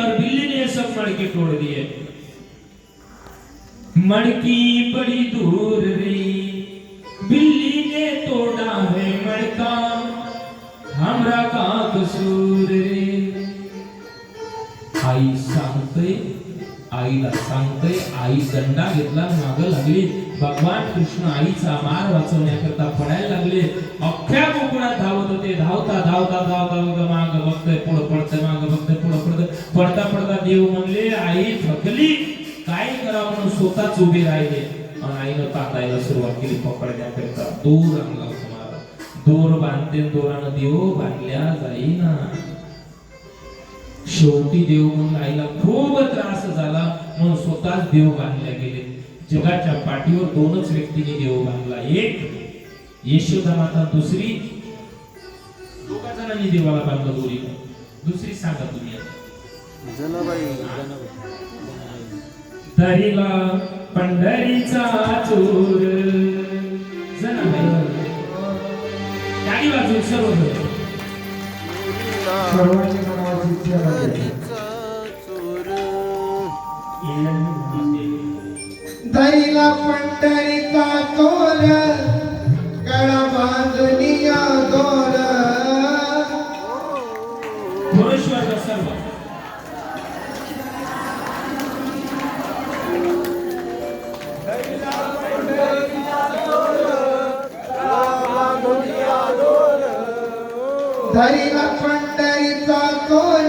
और बिल्ली ने सब मड़के तोड़ दिए मड़की बड़ी दूर रही बिल्ली ने तोड़ा है मड़का हमरा का कसूर रे आई सांगते आईला सांगते आई दंडा घेतला माग लागली भगवान कृष्ण आईचा मार वाचवण्याकरता पडायला लागले अख्ख्या कोकणात धावत होते धावता धावता धावता धावता माग बघतोय पुढं पडतंय माग बघतोय पुढं पडता पडता देव म्हणले आई थकली काय करा म्हणून स्वतःच उभे राहिले? आणि आईनं तांदायला सुरुवात केली पकडण्याकरिता दूर आणला तुम्हाला दोर बांधते दोरानं देव बांधल्या जाईना. शेवटी देव म्हणून आईला खूप त्रास झाला म्हणून स्वतःच देव बांधल्या गेले. जगाच्या पाठीवर दोनच व्यक्तीने देव बांधला. एक यशोदा माता दुसरी दोघा जणांनी देवाला बांधलं दोरी. दुसरी सांगा तुम्ही. आता. जनाबाई. धरिला पंढरीचा चूर. जनाबाई. गाडी वाजून सर्व. दैला पंढरीचा तोर दैला पंढरीचा तोर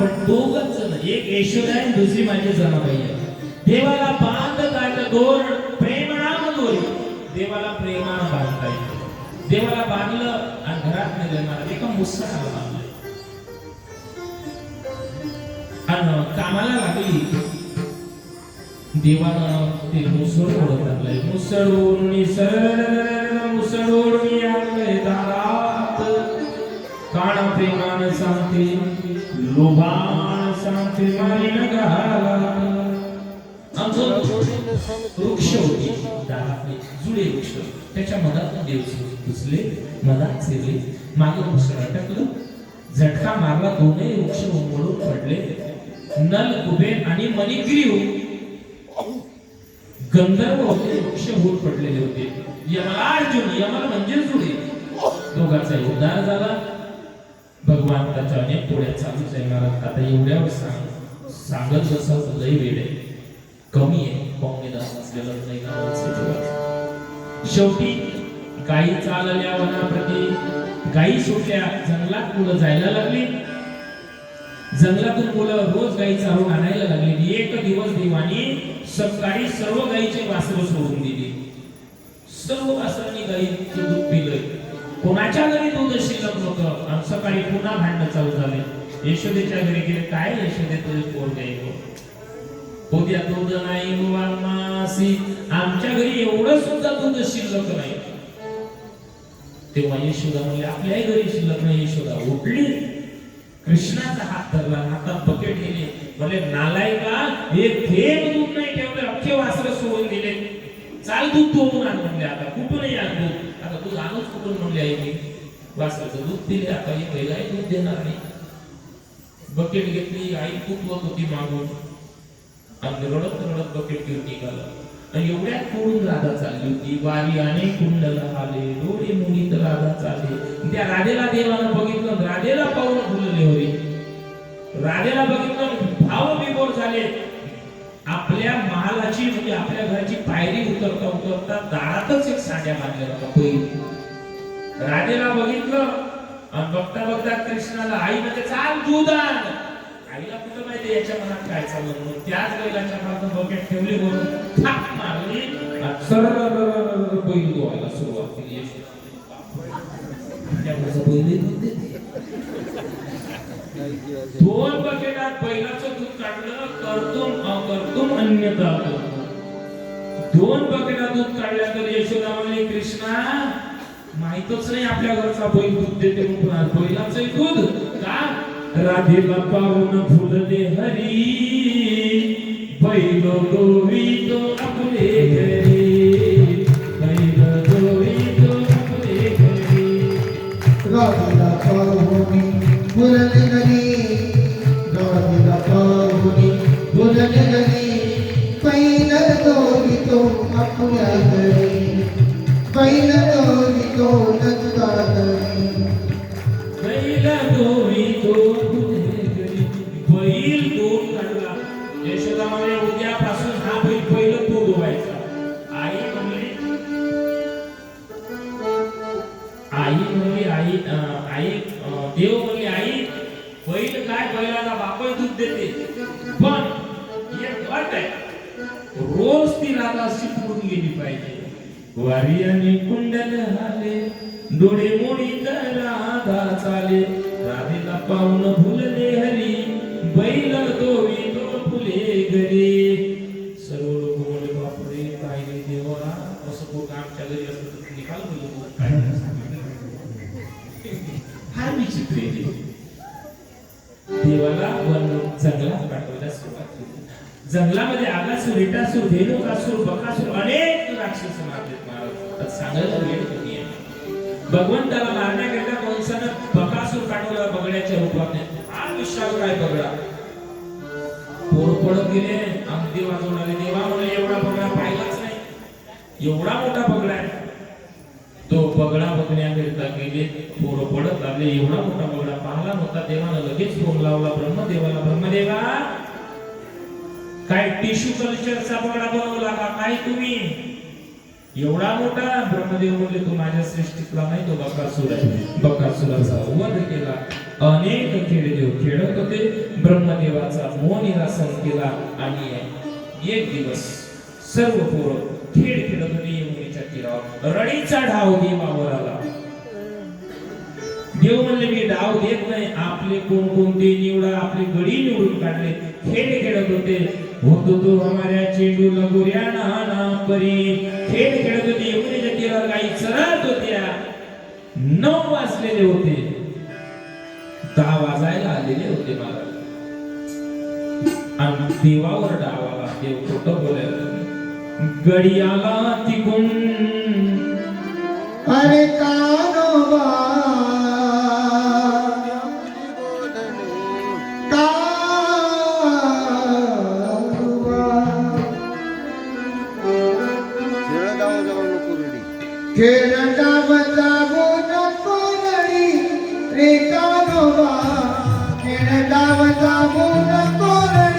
पण दोघच जण एक ऐश्वर्या आणि दुसरी माझी जनाबाई आहे. देवाला बांध काढलं दोन प्रेमणाम दोरी देवाला प्रेमानं बांधता येते. देवाला बांधलं आणि घरात नेलं मला एका मुसळाला बांधलं. आणि कामाला लागली. देवानं ते मुसळ ओढत आणलंय. मुसळ ओढणी सर मुसळ ओढणी आणलंय दारात काण प्रेमान सांगते लोभान सांगते मारी नगाला आमचं वृक्ष होते दारातले जुळे वृक्ष त्याच्या मधात देव घुसले मनात शिरले मागे दुसरं टाकलं झटका मारला दोनही वृक्ष उमळून पडले नल कुबेर आणि मणिग्रीव गंधर्व होते वृक्ष होऊन पडलेले होते यमला अर्जुन यमल म्हणजे जुळे दोघांचा उद्धार झाला भगवान त्याच्या अनेक पोळ्या चालूच आहे महाराज आता एवढ्यावर सांग सांगत बसावं लय वेळ आहे. कमी आहे. पावणे दास वाजलेलं नाही ना शेवटी गाई चालल्या वनाप्रती गाई सुटल्या जंगलात मुलं जायला लागली. जंगलातून मुलं रोज गाई चालून आणायला लागली. एक दिवस देवानी सकाळी सर्व गाईचे वासरं सोडून दिली. सर्व वासरांनी गाईचे दूध पिलं. कोणाच्या घरी दूध शिल्लक होतं? आणि सकाळी पुन्हा भांडणं चालू झाले. यशोदेच्या घरी गेले. काय यशोदे तुझे कोण नाही उद्या दूध नाही मासी आमच्या घरी एवढं सुद्धा दूध शिल्लक नाही. तेव्हा यशोदा म्हणले आपल्याही घरी शिल्लक नाही यशोदा उठली. कृष्णाचा हात धरला हातात बकेट गेले म्हणजे नालायका हे थेट दूध नाही ठेवलं. अख्खे वासर सोडून दिले. चाल दूध तोडून आण म्हणले आता कुठूनही आण दूध. आता दूध कुठून म्हणले आई मी दूध दिले आता हे पहिलाही दूध देणार नाही. बकेट घेतली आई कुठवत होती मागून. आणि रडत रडत बकेट घेऊन निघाला. आणि एवढ्या पुढून राधा चालली होती. वारी अनेक कुंडला आले डोळे मुलीत राधा चालले. त्या राधेला देवानं बघितलं राधेला पाहून फुलले होते. राधेला बघितलं भाव विभोर झाले. आपल्या महालाची म्हणजे आपल्या घराची पायरी उतरता उतरता दारातच एक साड्या बांधल्या होता पहिली. राधेला बघितलं आणि बघता बघता कृष्णाला आई म्हणजे चाल दूध आईला कुठं माहिती याच्या मनात काय चाललं म्हणून? त्याच बैलाच्या मनात बकेट ठेवली म्हणून थाप मारली सरळ बैल धुवायला सुरुवात केली. दोन बकेटात बैलाचं दूध काढलं करतून अन्यथा दोन बकेटात दूध काढल्या तर यशोदा म्हणली कृष्णा माहितच नाही आपल्या घरचा बैल दूध देते म्हणून बैलाचं दूध. का? राधेला पाहून फुलले हरी बैल गोवितो आपले घरी बैल बैल दोन काढला यशोदा म्हणे उद्यापासून हा बैल पहिलं तो धुवायचा आई म्हणली आई म्हणली आई आई देव म्हणली आई बैल काय बैलाला बापय दूध देते पण एक अट आहे रोज ती राधा शिकवून गेली पाहिजे वारी आणि कुंडल हाले डोळे मोडी तर राधा चाले. पाहून फुलले हरी बैल दोवी तो फुले घरी. सर्व लोक म्हणले बापरे काय रे देवा असं पोट आमच्या घरी तर निकाल बोललो काय फार विचित्र आहे. देवाला वन जंगलात पाठवायला सुरुवात केली. जंगलामध्ये आगासूर इटासूर धेनुकासूर बकासूर अनेक राक्षस मारलेत महाराज सांगायला वेळ कमी आहे. भगवंताला मारण्याकरिता कंसानं बगड्याच्या आयुष्यावर काय विश्वास पोर पडत गेले आम देवा जोडाले देवा म्हणले एवढा बगडा पाहिलाच नाही. एवढा मोठा बगडा आहे. तो बगडा बघण्याकरिता गेले पोरं पडत लागले एवढा मोठा बगडा पाहला नव्हता. देवानं लगेच फोन लावला ब्रह्मदेवाला ब्रह्मदेवा काय टिश्यू कल्चरचा बगडा बनवला का काय तुम्ही? एवढा मोठा ब्रह्मदेव बोलले तू माझ्या सृष्टीतला नाही तो बकासूर आहे. बकासुराचा वध केला. अनेक खेळदेव खेळत होते. ब्रह्मदेवाचा मोह निरासन केला आणि एक दिवस सर्व पोरं खेळ खेळत होते. यमुनेच्या तीरावर रडीचा ढाव देवावर आला देव म्हणले मी डाव देत नाही. आपले कोण कोणते निवडा आपले गडी निवडून काढले. खेळ खेळत होते. होतो हमाऱ्या चेंडू लगोऱ्या नाना परी खेळ खेळत होते यमुनेच्या तीरावर काही चरत होत्या. नऊ वाजलेले होते. दहा वाजायला आलेले होते मला आणि देवावर डावाला देव खोट बोलायला लागले. गडियाला तिकून. अरे कानोबा न बचा के न बचा